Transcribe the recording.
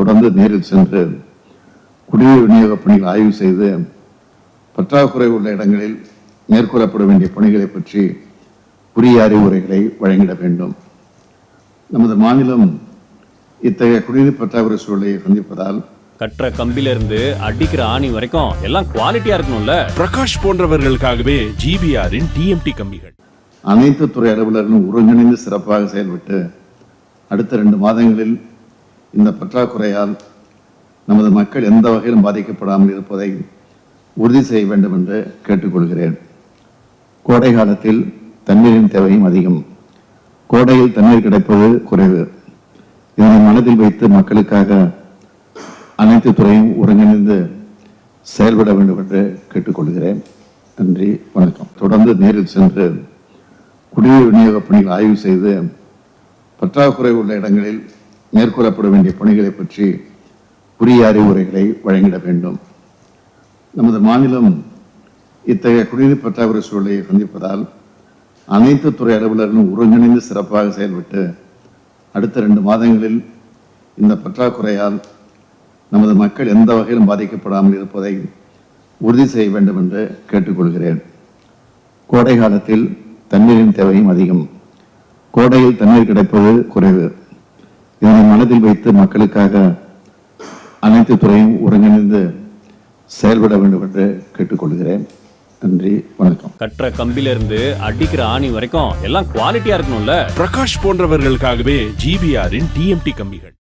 தொடர்ந்து நேரில் சென்று குடிநீர் விநியோக பணிகள் ஆய்வு செய்து பற்றாக்குறை உள்ள இடங்களில் மேற்கொள்ளப்பட வேண்டிய பணிகளை பற்றி உரிய அறிவுரைகளை வழங்கிட வேண்டும். நமது மாநிலம் இத்தகைய குடிநீர் பற்றாக்குறை சூழலை சந்திப்பதால் கட்டுற கம்பில இருந்து அடிக்கிற ஆணி வரைக்கும் எல்லாம் குவாலிட்டியா இருக்கணும்ல? பிரகாஷ் போன்றவர்களுக்காகவே ஜிபிஆரின் டிஎம்டி கம்பிகள். அனைத்து துறை அலுவலர்களும் ஒருங்கிணைந்து சிறப்பாக செயல்பட்டு அடுத்த ரெண்டு மாதங்களில் இந்த பற்றாக்குறையால் நமது மக்கள் எந்த வகையிலும் பாதிக்கப்படாமல் இருப்பதை உறுதி செய்ய வேண்டும் என்று கேட்டுக்கொள்கிறேன். கோடை காலத்தில் தண்ணீரின் தேவையும் அதிகம். கோடையில் தண்ணீர் கிடைப்பது குறைவு. இதனை மனதில் வைத்து மக்களுக்காக அனைத்து துறையும் ஒருங்கிணைந்து செயல்பட வேண்டும் என்று கேட்டுக்கொள்கிறேன். நன்றி வணக்கம். தொடர்ந்து நேரில் சென்று குடிநீர் விநியோக பணிகள் ஆய்வு செய்து பற்றாக்குறை உள்ள இடங்களில் மேற்கொள்ளப்பட வேண்டிய பணிகளை பற்றி உரிய அறிவுரைகளை வழங்கிட வேண்டும். நமது மாநிலம் இத்தகைய குடிநீர் பற்றாக்குறை சூழலை சந்திப்பதால் அனைத்து துறை அலுவலர்களும் ஒருங்கிணைந்து சிறப்பாக செயல்பட்டு அடுத்த ரெண்டு மாதங்களில் இந்த பற்றாக்குறையால் நமது மக்கள் எந்த வகையிலும் பாதிக்கப்படாமல் இருப்பதை உறுதி செய்ய வேண்டும் என்று கேட்டுக்கொள்கிறேன். கோடை காலத்தில் தண்ணீரின் தேவையும் அதிகம். கோடையில் தண்ணீர் கிடைப்பது குறைவு. இதனை மனதில் வைத்து மக்களுக்காக அனைத்து துறையும் ஒருங்கிணைந்து செயல்பட வேண்டும் என்று கேட்டுக்கொள்கிறேன். நன்றி வணக்கம். கட்டுற கம்பில இருந்து அடிக்கிற ஆணி வரைக்கும் எல்லாம் குவாலிட்டியா இருக்கணும்ல? பிரகாஷ் போன்றவர்களுக்காகவே ஜிபிஆரின் டிஎம்டி கம்பிகள்.